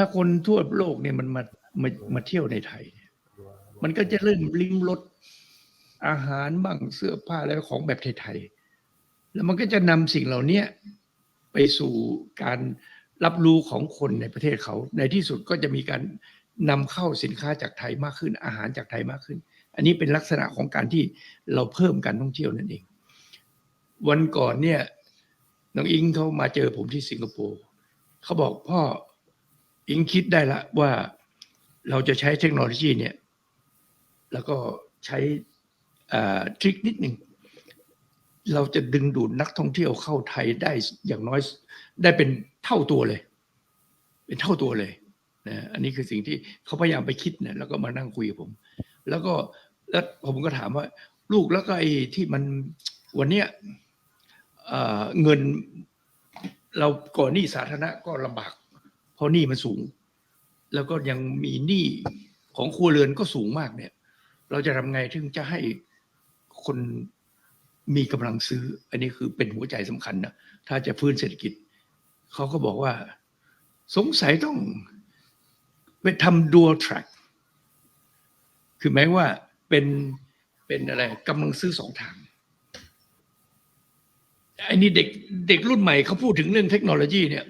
ถ้าคนทั่วโลกเนี่ยมันมามามาเที่ยวในไทย มันก็จะเริ่มลิ้มรสอาหารบ้างเสื้อผ้าแล้วของแบบไทยๆแล้วมันก็จะนำสิ่งเหล่านี้ไปสู่การรับรู้ของคนในประเทศเขา ในที่สุดก็จะมีการนำเข้าสินค้าจากไทยมากขึ้น อาหารจากไทยมากขึ้น อันนี้เป็นลักษณะของการที่เราเพิ่มการท่องเที่ยวนั่นเอง วันก่อนเนี่ยน้องอิงเขามาเจอผมที่สิงคโปร์เขาบอกพ่อ อิงคิดได้ละว่าเราจะใช้เทคโนโลยีเนี่ย แล้วก็ใช้ทริคนิดหนึ่ง เราจะดึงดูดนักท่องเที่ยวเข้าไทยได้อย่างน้อยได้เป็นเท่าตัวเลย เป็นเท่าตัวเลยนะอันนี้คือสิ่งที่เขาพยายามไปคิดเนี่ยแล้วก็มานั่งคุยกับผม แล้วก็แล้วผมก็ถามว่า ลูกแล้วก็ไอ้ที่มันวันเนี้ยเงินเราก่อนหนี้สาธารณะก็ลำบาก เพราะหนี้มันสูง แล้วก็ยังมีหนี้ของครัวเรือนก็สูงมากเนี่ย เราจะทำไงถึงจะให้คนมีกำลังซื้อ อันนี้คือเป็นหัวใจสำคัญนะถ้าจะฟื้นเศรษฐกิจ เขาก็บอกว่า สงสัยต้องไปทำ dual track คือหมายว่าเป็นเป็นอะไรกำลังซื้อสองทางไอ้นี่เด็กเด็กรุ่นใหม่เขาพูดถึงเรื่องเทคโนโลยีเนี่ย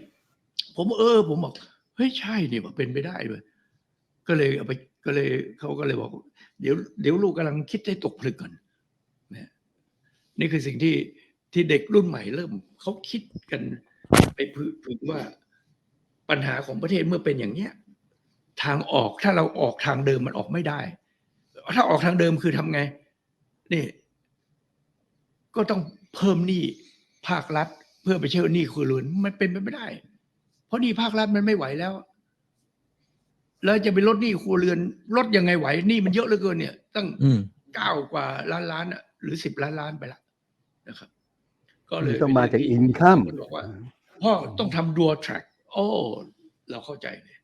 ผมเออ ผมบอกเฮ้ยใช่นี่ว่าเป็นไปได้เลยก็เลยเอาไปก็เลยเขาก็เลยบอก เดี๋ยวเดี๋ยวลูกกำลังคิดให้ตกผลึกก่อนนะนี่คือสิ่งที่ที่เด็กรุ่นใหม่เริ่มเขาคิดกันไปพึงว่าปัญหาของประเทศเมื่อเป็นอย่างเนี้ย ทางออกถ้าเราออกทางเดิมมันออกไม่ได้ ถ้าออกทางเดิมคือทำไง นี่ ก็ต้องเพิ่มหนี้ภาครัฐ เพื่อไปเชื่อหนี้ครัวเรือนมันเป็นไปไม่ได้ เพราะหนี้ภาครัฐมันไม่ไหวแล้ว แล้วจะไปลดหนี้ครัวเรือนลดยังไงไหวหนี้มันเยอะเหลือเกินเนี่ย ตั้งอืมเก้ากว่าล้านล้านอะหรือสิบล้านล้านไปละนะครับ ก็เลยต้องมาจากอินข้ามคนบอกว่าพ่อต้องทำดัวแทร็กโอ้ เราเข้าใจเลย